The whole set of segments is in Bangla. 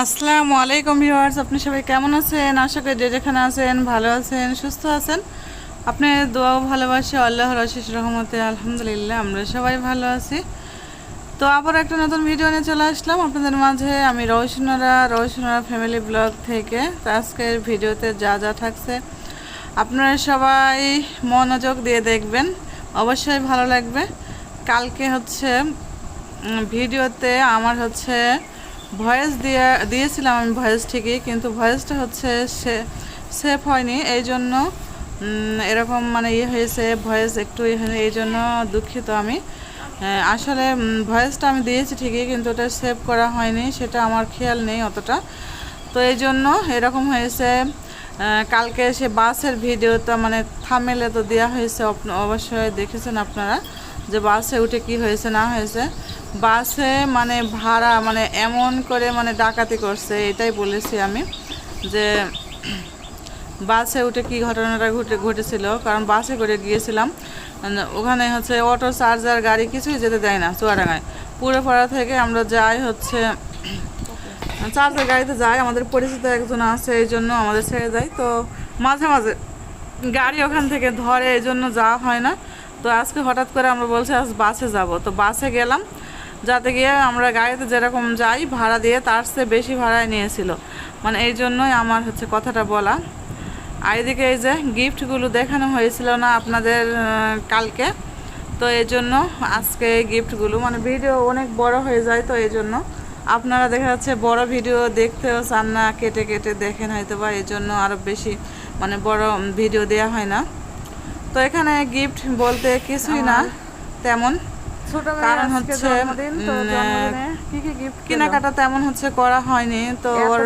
আসসালামু আলাইকুম ভিউয়ার্স, আপনি সবাই কেমন আছেন? আশা করি যে যেখানে আছেন ভালো আছেন, সুস্থ আছেন। আপনি দোয়াও ভালোবাসি, আল্লাহর আশিস রহমতে আলহামদুলিল্লাহ আমরা সবাই ভালো আছি। তো আবার একটা নতুন ভিডিও নিয়ে চলে আসলাম। আপনাদের মাঝে আমি রৌশনারা রৌশনারা ফ্যামিলি ব্লগ থেকে। তো আজকের ভিডিওতে যা যা থাকছে, আপনারা সবাই মনোযোগ দিয়ে দেখবেন। অবশ্যই ভালো লাগবে। কালকে হচ্ছে ভিডিওতে আমার হচ্ছে ভয়েস দিয়ে দিয়েছিলাম আমি ভয়েস ঠিকই কিন্তু ভয়েসটা হচ্ছে সে সেফ হয়নি এই জন্য এরকম মানে ইয়ে হয়েছে ভয়েস একটু ইয়ে হয়নি, এই জন্য দুঃখিত আমি। আসলে ভয়েসটা আমি দিয়েছি ঠিকই কিন্তু ওটা সেভ করা হয়নি সেটা আমার খেয়াল নেই অতটা। তো এই জন্য এরকম হয়েছে কালকে সে বাসের ভিডিওটা মানে থামেলে তো দেওয়া হয়েছে অবশ্যই দেখেছেন আপনারা যে বাসে উঠে কি হয়েছে না হয়েছে। বাসে মানে ভাড়া মানে এমন করে মানে ডাকাতি করছে, এটাই বলেছি আমি যে বাসে উঠে কি ঘটনাটা ঘটে, ঘটেছিল। কারণ বাসে করে গিয়েছিলাম ওখানে হচ্ছে অটো, চার্জার, গাড়ি কিছুই যেতে দেয় না চুয়াডাঙ্গায়। পুরোপাড়া থেকে আমরা যাই হচ্ছে, চার্জার গাড়িতে যাই, আমাদের পরিচিত একজন আছে, এই জন্য আমাদের ছেড়ে দেয়। তো মাঝে মাঝে গাড়ি ওখান থেকে ধরে, এই জন্য যাওয়া হয় না। তো আজকে হঠাৎ করে আমরা বলছি, আজ বাসে যাব। তো বাসে গেলাম যাতে গিয়ে আমরা গাড়িতে যেরকম যাই ভাড়া দিয়ে তার চেয়ে বেশি ভাড়ায় নিয়েছিল। মানে এই জন্যই আমার হচ্ছে কথাটা বলা। আর এদিকে এই যে গিফটগুলো দেখানো হয়েছিল না আপনাদের কালকে। তো এই জন্য আজকে এই গিফটগুলো মানে ভিডিও অনেক বড় হয়ে যায় তো এই জন্য। আপনারা দেখা যাচ্ছে বড় ভিডিও দেখতেও চান না কেটে কেটে দেখেন হয়তো বা এই জন্য আরও বেশি মানে বড় ভিডিও দেওয়া হয় না। তো এখানে গিফট বলতে কিছুই না তেমন। কারণ হচ্ছে জন্মদিন তো উম, জন্মদিনে কি কি গিফট কেনাকাটা তেমন হচ্ছে করা হয়নি তো ওর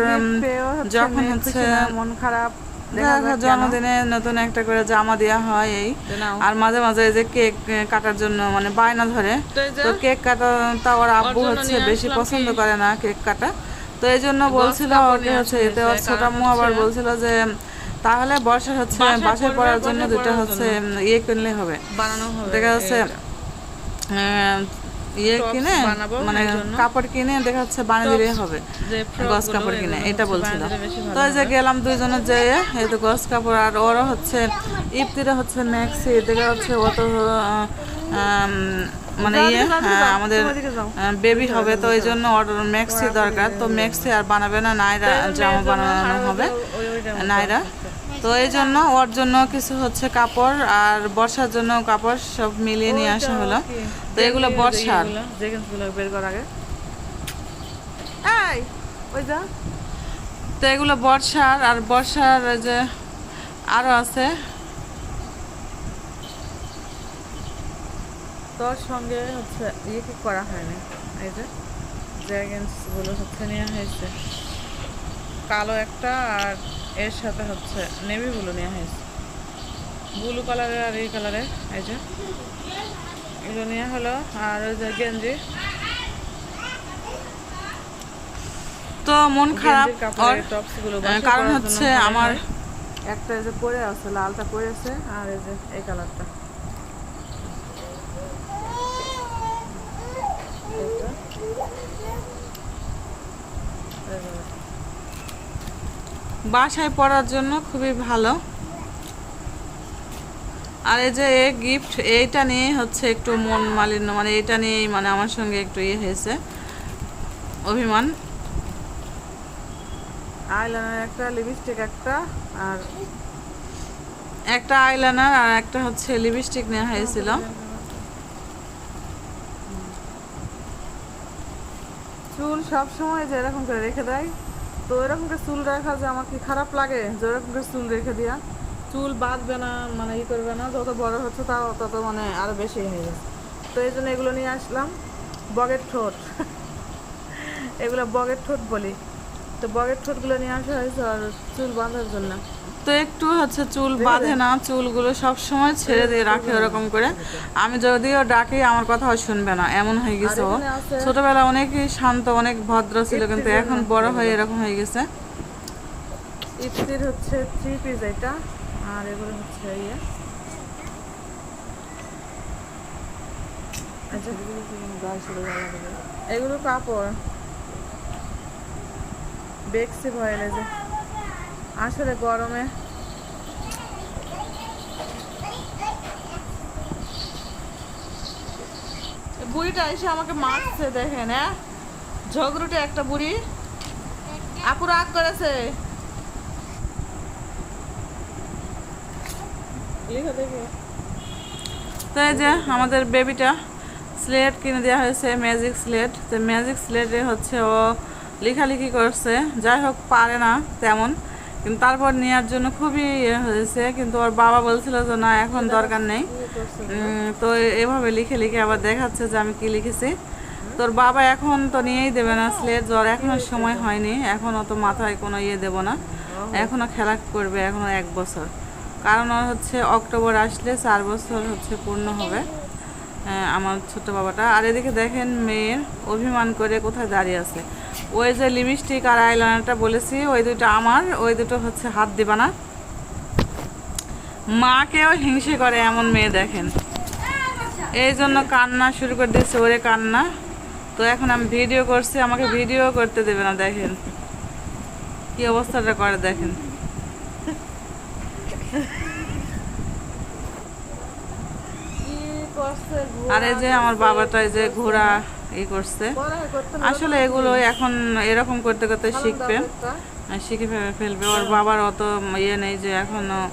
যখন হচ্ছে মন খারাপ জন্মদিনে নতুন একটা করে জামা দেওয়া হয় এই। আর মাঝে মাঝে এই যে কেক কাটার জন্য মানে বায়না ধরে তো কেক কাটা ওর আব্বু হচ্ছে বেশি পছন্দ করে না কেক কাটা। তো এই জন্য বলছিল ওকে হচ্ছে এতে ওর ছোট আম্মু আবার বলছিল যে তাহলে বর্ষার হচ্ছে বাসায় পড়ার জন্য দুটো হচ্ছে ইয়ে কিনলে হবে। বানানো দেখা যাচ্ছে ইয়ে কিনে মানে কাপড় কিনে দেখা যাচ্ছে বানিয়ে দিলে হবে গস কাপড় কিনে এটা বলছিল তো যে গেলাম দুইজনে যেয়ে এই তো গস কাপড় আর হচ্ছে ইফতিরা হচ্ছে ম্যাক্সি দেখা হচ্ছে অত মানে ইয়ে হ্যাঁ, আমাদের বেবি হবে তো এই জন্য ওর ম্যাক্সি দরকার তো ম্যাক্সি আর বানাবে না নাইরা জামা বানানো হবে নাইরা তো এই জন্য ওর জন্য কিছু হচ্ছে কাপড় আর বর্ষার জন্য কাপড় সব মিলিয়ে নিয়ে আসা হলো। তো এগুলো বর্ষার। বের কর আগে। ওই যা। তো এগুলো বর্ষার আর বর্ষার যে আরও আছে। তোর সঙ্গে হচ্ছে ইয়ে কি করা হয়নি? এই যে জেগেন্সগুলো হচ্ছে নেওয়া হয়েছে। কালো একটা আর এর সাথে হচ্ছে নেভি ব্লু নেওয়া হয়েছে ব্লু কালারের আর এই কালারের এই যে। এগুলো নেওয়া হলো আর ওই যে গেঞ্জি। তো মন খারাপ কাপড়ের টপসগুলো কারণ হচ্ছে আমার একটা এই যে পরে আছে লালটা পরে আছে আর এই যে এই কালারটা এইটা। এই যে। বাসায় পড়ার জন্য খুবই ভালো। আর এই যে গিফট এইটা নিয়ে হচ্ছে একটু মন মালিন্য মানে এটা নিয়েই মানে আমার সঙ্গে একটু ইয়ে হয়েছে অভিমান। একটা লিপস্টিক একটা, আর একটা আর একটা হচ্ছে লিপস্টিক হয়েছিল। চুল সব সময় যে এরকম করে রেখে দেয় তো এরকম করে চুল রাখা যে আমার কি খারাপ লাগে? যে এরকম করে চুল রেখে দিয়া। চুল বাঁধবে না মানে ই করবে না, যত বড় হচ্ছে তাও তত মানে আরও বেশি হয়ে যাবে। তো এই জন্য এগুলো নিয়ে আসলাম। বগের ঠোঁট। এগুলো বগের ঠোঁট বলি। তো বগের ঠোঁটগুলো নিয়ে আসা হয়েছে আর চুল বাঁধার জন্য। তো একটু হচ্ছে চুল বাঁধে না চুলগুলো সব সময় ছেড়ে দিয়ে রাখে ওরকম করে। আমি যদিও ডাকি আমার কথাও শুনবে না এমন হয়ে গেছে ও। ছোটবেলা অনেকই শান্ত অনেক ভদ্র ছিল কিন্তু এখন বড় হয়ে এরকম হয়ে গেছে। ইফতির হচ্ছে থ্রি পিস এটা আর এগুলো হচ্ছে ইয়ে। আচ্ছা এগুলো কাপড়। বেক্সি ভয়েল এই যে। আসলে গরমে। বুড়িটা এসে আমাকে মারছে দেখেন হ্যাঁ? ঝগড়ুটে একটা বুড়ি। আপু রাগ করেছে। লিখো দেখো তো এই যে আমাদের বেবিটা স্লেট কিনে দেওয়া হয়েছে ম্যাজিক স্লেট তো ম্যাজিক স্লেটে হচ্ছে ও লেখালেখি করছে। যাই হোক পারে না তেমন। কিন্তু তারপর নেওয়ার জন্য খুবই ইয়ে হয়েছে। কিন্তু ওর বাবা বলছিল যে না এখন দরকার নেই। তো এভাবে লিখে লিখে আবার দেখাচ্ছে যে আমি কি লিখেছি? তোর বাবা এখন তো নিয়েই দেবে না স্লেট জ্বর। এখনও সময় হয়নি। এখনও তো মাথায় কোনো ইয়ে দেবো না। এখনও খেলা করবে এখনও এক বছর। কারণ ওর হচ্ছে অক্টোবর আসলে চার বছর হচ্ছে পূর্ণ হবে আহ, আমার ছোট বাবাটা। আর এদিকে দেখেন মেয়ের অভিমান করে কোথায় দাঁড়িয়ে আছে। ওই যে লিপস্টিক আর আইলাইনারটা বলেছি ওই দুটো আমার ওই দুটো হচ্ছে হাত দিবা না মাকেও হিংসে করে এমন মেয়ে দেখেন। এই জন্য কান্না শুরু করে দিয়েছে ওরে কান্না। তো এখন আমি ভিডিও করছি আমাকে ভিডিও করতে দেবে না দেখেন। কি অবস্থাটা করে দেখেন। আর এই যে আমার বাবাটা যে ঘোড়া। ই করছে। আসলে এগুলো এখন এরকম করতে করতে শিখবে। শিখে ফেলে- ফেলবে। ওর বাবার অত ইয়ে নেই যে এখনও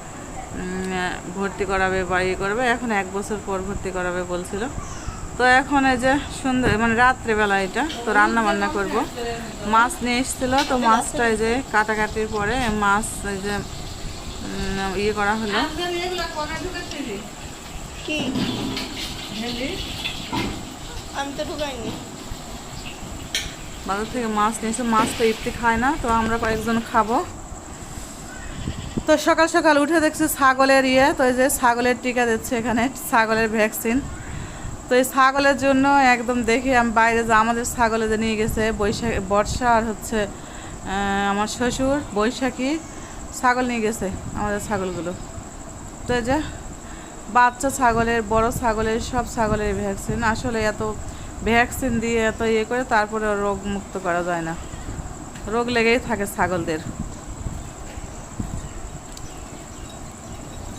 ভর্তি করাবে বা ইয়ে করবে। এখন এক বছর পর ভর্তি করাবে বলছিল। তো এখন এই যে সুন্দর মানে রাত্রেবেলা এটা। তো রান্না বান্না করব। মাছ নিয়ে এসেছিল। তো মাছটা এই যে কাটাকাটির পরে মাছ এই যে ইয়ে করা হলো। কি? বাজার থেকে মাছ নিয়েছে মাছ তো ইফতি খায় না, তো আমরা কয়েকজন খাব। তো সকাল সকাল উঠে দেখছি ছাগলের ইয়ে তো এই যে ছাগলের টিকা দিচ্ছে এখানে, ছাগলের ভ্যাকসিন। তো এই ছাগলের জন্য একদম দেখি আমি বাইরে যে, আমাদের ছাগলে যে নিয়ে গেছে বৈশাখ, বর্ষা আর হচ্ছে আমার শ্বশুর বৈশাখী ছাগল নিয়ে গেছে আমাদের ছাগলগুলো। তো এই যে বাচ্চা ছাগলের বড় ছাগলের সব ছাগলের ভ্যাকসিন আসলে এত ভ্যাকসিন দিয়ে এত ইয়ে করে তারপরে রোগ মুক্ত করা যায় না। রোগ লেগেই থাকে ছাগলদের।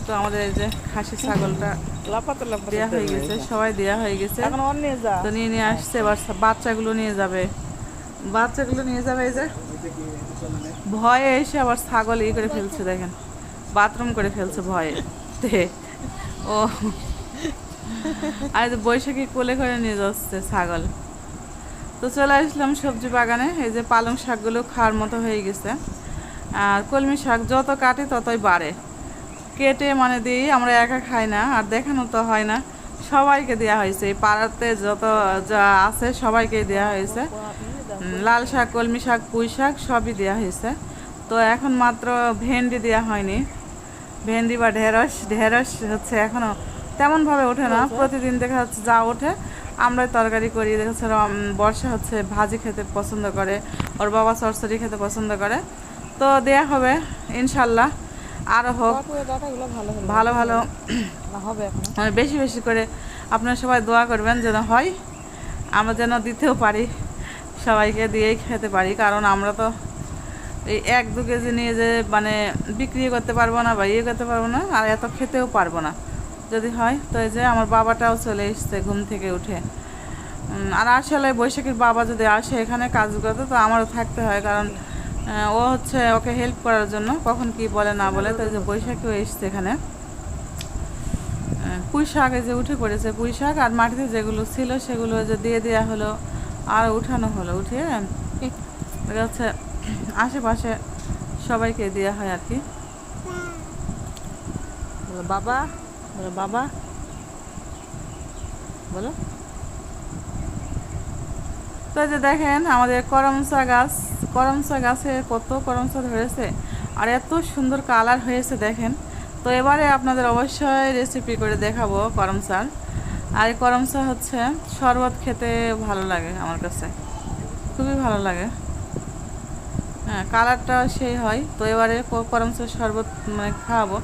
তো আমাদের এই যে খাসি ছাগলটা দেওয়া হয়ে গেছে সবাই দেওয়া হয়ে গেছে। নিয়ে তো নিয়ে নিয়ে আসছে এবার বাচ্চাগুলো নিয়ে যাবে। বাচ্চাগুলো নিয়ে যাবে এই যে। ভয়ে এসে আবার ছাগল ই করে ফেলছে দেখেন। বাথরুম করে ফেলছে ভয়ে। ও। আর বৈশাখী কোলে করে নিয়ে যাচ্ছে ছাগল। তো চলে আসলাম সবজি বাগানে, এই যে পালং শাকগুলো খাওয়ার মতো হয়ে গেছে। আর কলমি শাক যত কাটে ততই বাড়ে। কেটে মানে দিই, আমরা একা খাই না, আর দেখানো তো হয় না। সবাইকে দেওয়া হয়েছে, এই পাড়াতে যত যা আছে সবাইকে দেওয়া হয়েছে। লাল শাক, কলমি শাক, পুঁই শাক সবই দেওয়া হয়েছে। তো এখন মাত্র ভেন্ডি দেওয়া হয়নি। ভেন্ডি বা ঢেঁড়স ঢেঁড়স হচ্ছে এখনও তেমনভাবে ওঠে না। প্রতিদিন দেখা যাচ্ছে যা ওঠে আমরা তরকারি করি। দেখা যাচ্ছে বর্ষা হচ্ছে ভাজি খেতে পছন্দ করে ওর বাবা সরসরি খেতে পছন্দ করে। তো দেয়া হবে ইনশাল্লাহ। আরও হোক। ভালো ভালো ভালো। হবে বেশি বেশি করে আপনারা সবাই দোয়া করবেন যেন হয়। আমরা যেন দিতেও পারি সবাইকে দিয়েই খেতে পারি। কারণ আমরা তো এই এক, দু কেজি নিয়ে যে মানে বিক্রি করতে পারব না বা ইয়ে করতে পারব না, আর এত খেতেও পারব না। যদি হয়, তো এই যে আমার বাবাটাও চলে এসছে ঘুম থেকে উঠে। আর আসলে বৈশাখীর বাবা যদি আসে এখানে কাজ করতে, তো আমারও থাকতে হয়, কারণ ও হচ্ছে ওকে হেল্প করার জন্য কখন কি বলে না বলে, তো যে বৈশাখীও এসছে এখানে। পুঁই শাক এই যে উঠে পড়েছে পুঁই শাক, আর মাটিতে যেগুলো ছিল সেগুলো যে দিয়ে দেওয়া হলো, আর উঠানো হলো উঠিয়ে। দেখা আশেপাশে সবাইকে দেওয়া হয় আর কি। বলো, বাবা বলো বাবা। বলো। তো যে দেখেন, আমাদের করমচা গাছ করমচা গাছে কত করমচা ধরেছে, আর এত সুন্দর কালার হয়েছে দেখেন। তো এবারে আপনাদের অবশ্যই রেসিপি করে দেখাবো করমচার আর এই করমচা হচ্ছে শরবত খেতে ভালো লাগে আমার কাছে, খুবই ভালো লাগে। হ্যাঁ কালারটা সেই হয়। তো এবারে করমচার শরবত মানে খাওয়াবো।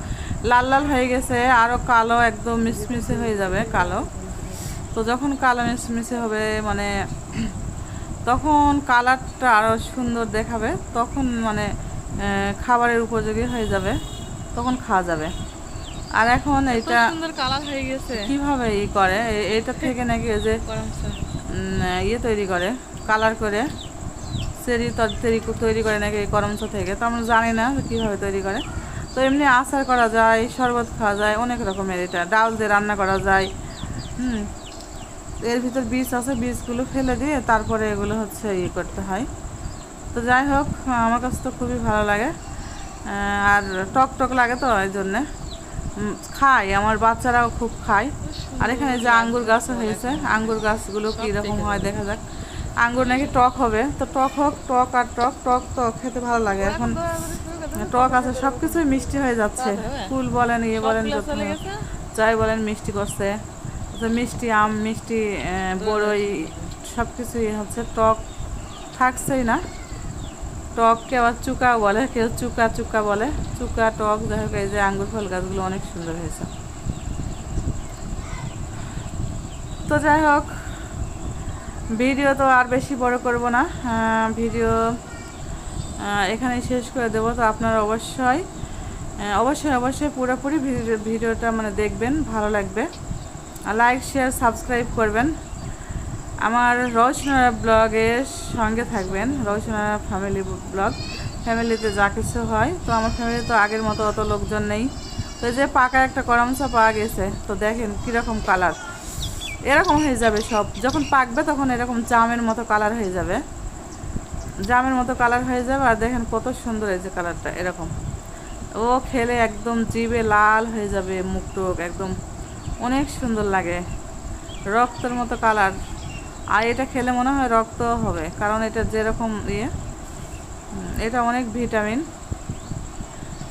লাল লাল হয়ে গেছে আরও কালো একদম মিশমিশে হয়ে যাবে কালো। তো যখন কালো মিশমিশে হবে মানে তখন কালারটা আরও সুন্দর দেখাবে। তখন মানে খাবারের উপযোগী হয়ে যাবে তখন খাওয়া যাবে। আর এখন এটা সুন্দর কালার হয়ে গেছে। কীভাবে ই করে? এটা থেকে নাকি যে ইয়ে তৈরি করে কালার করে। সেরি তৈরি তৈরি করে নাকি এই করমচ থেকে? তো আমরা জানি না যে কীভাবে তৈরি করে। তো এমনি আচার করা যায় শরবত খাওয়া যায় অনেক রকমের এটা। ডাল দিয়ে রান্না করা যায়। হুম। এর ভিতর বীজ আছে বীজগুলো ফেলে দিয়ে তারপরে এগুলো হচ্ছে ইয়ে করতে হয়। তো যাই হোক আমার কাছে তো খুবই ভালো লাগে। আর টক টক লাগে তো এই জন্যে। খাই আমার বাচ্চারাও খুব খায়। আর এখানে যে আঙ্গুর গাছ হয়েছে আঙ্গুর গাছগুলো কীরকম হয় দেখা যাক। আঙ্গুর নাকি টক হবে। তো টক হোক টক আর টক টক তো খেতে ভালো লাগে। এখন টক আছে সব কিছুই মিষ্টি হয়ে যাচ্ছে। ফুল বলেন ইয়ে বলেন যাই বলেন মিষ্টি করছে। মিষ্টি আম মিষ্টি বড়ই সব কিছুই হচ্ছে। টক থাকছেই না। টককে আবার চুকা বলে কেউ চুকা চুকা বলে। চুকা টক যাই হোক এই যে আঙ্গুর ফল গাছগুলো অনেক সুন্দর হয়েছে। তো যাই হোক ভিডিও তো আর বেশি বড় করব না ভিডিও আহ, এখানেই শেষ করে দেবো তো আপনারা অবশ্যই অবশ্যই অবশ্যই পুরোপুরি ভিডিও ভিডিওটা মানে দেখবেন ভালো লাগবে। লাইক শেয়ার সাবস্ক্রাইব করবেন। আমার রৌশনারা ব্লগের সঙ্গে থাকবেন রৌশনারা ফ্যামিলি ব্লগ ফ্যামিলিতে যা কিছু হয়। তো আমার ফ্যামিলি তো আগের মতো অত লোকজন নেই। তো যে পাকা একটা করমচা পাওয়া গেছে তো দেখেন কীরকম কালার এরকম হয়ে যাবে সব। যখন পাকবে তখন এরকম জামের মতো কালার হয়ে যাবে। জামের মতো কালার হয়ে যাবে আর দেখেন কত সুন্দর এই যে কালারটা এরকম। ও খেলে একদম জিভে লাল হয়ে যাবে, মুখ টুক একদম অনেক সুন্দর লাগে। রক্তের মতো কালার আর এটা খেলে মনে হয় রক্ত হবে, কারণ এটা যেরকম ইয়ে এটা অনেক ভিটামিন।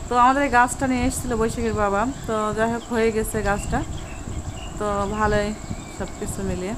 তো আমাদের এই গাছটা নিয়ে এসেছিল বৈশাখীর বাবা। তো যাই হোক, হয়ে গেছে গাছটা। তো ভালোই। সব কিছু মিলিয়ে